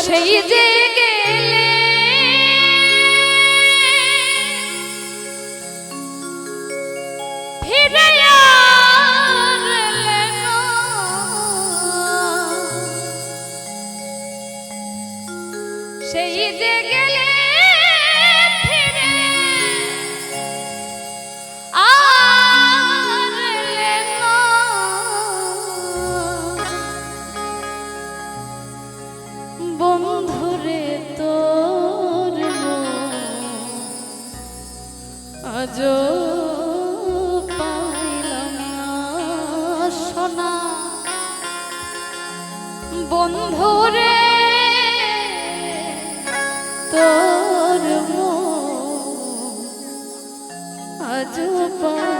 সেই যে গেলে। সেই যে গেলে আজ পাইলাম সোনা। বন্ধুরে তোর আজ পাইলাম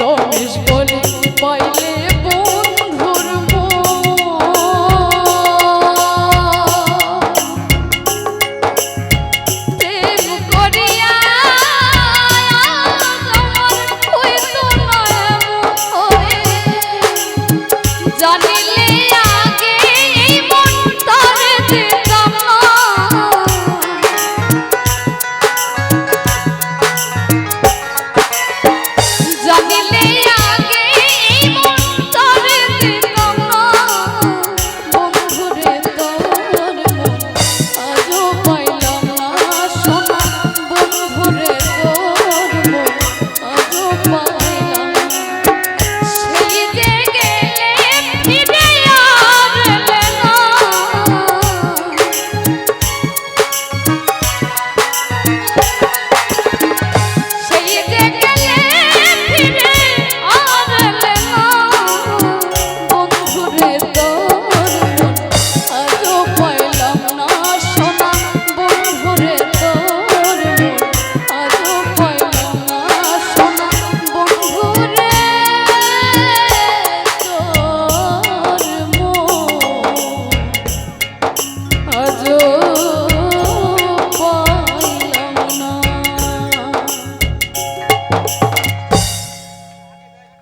রমেশ বলি পাইলে